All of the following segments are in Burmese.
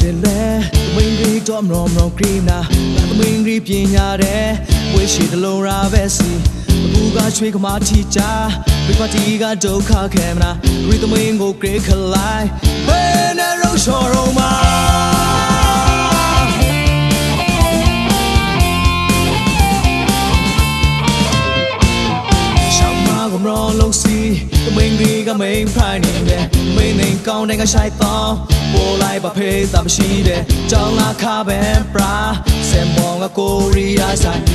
တယ်လဲမင်းဒီတော့မရောမရောခရီးနာမင်းဒီပညာတဲ့ဝေးရှိတလုံးရာပဲစီအခုကချွေးကမာတီချာဘယ်ပါတီကဒုက္ခခဲမလားရီသမင်းကိုဂရိခလိုက် Hey မိန်ဒီကမိန်ဖိုင်နေတယ်မိန်နေကောင်းတဲ့ကရှိုက်တော့ပေါ်လိုက်ပါဖေးတမရှိတဲ့ကြောင်လာခဘန်ပရာစင်မောင်ကကိုရီးယားဆိုင်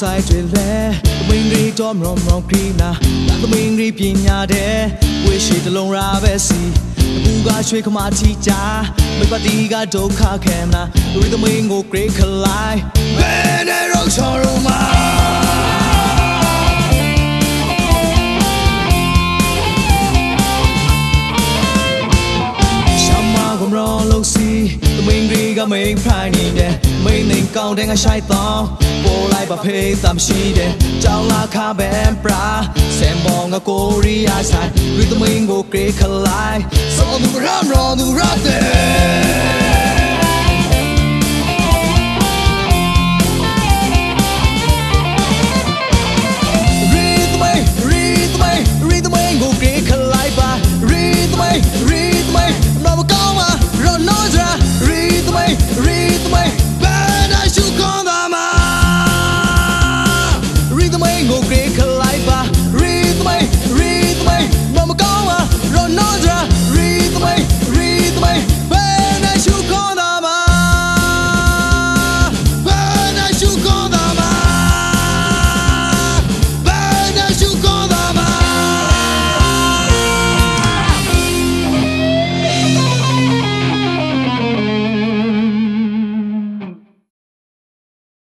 ဆိုင်တွေလဲသမင်းရီတော်မရောမရောခရီးနာလာသမင်းရီပညာတဲ့ဝေးရှိတလုံးရာပဲစီအခုကရွှေခမာတီချာမိပတီကဒုက္ခခဲမနာလူသမင်းကို great collide ဘယ်နဲ့ရောချော်ရောမှာရှမ်းမကမရောလုံးစီသမ င်းရီကမိန်ဖိုင်နေတယ်မိန်နေကောင်းတဲ့ငါရှိုက်တော့ပေါ်လိုက်ပါဖေးတမ်းရှိတယ်ကြောင်လာခဘန်ပရာစင်မောင်ကကိုရီးယားဆိုင်ရီသမင်းကို great collide စောသူရမ်ရောသူ you go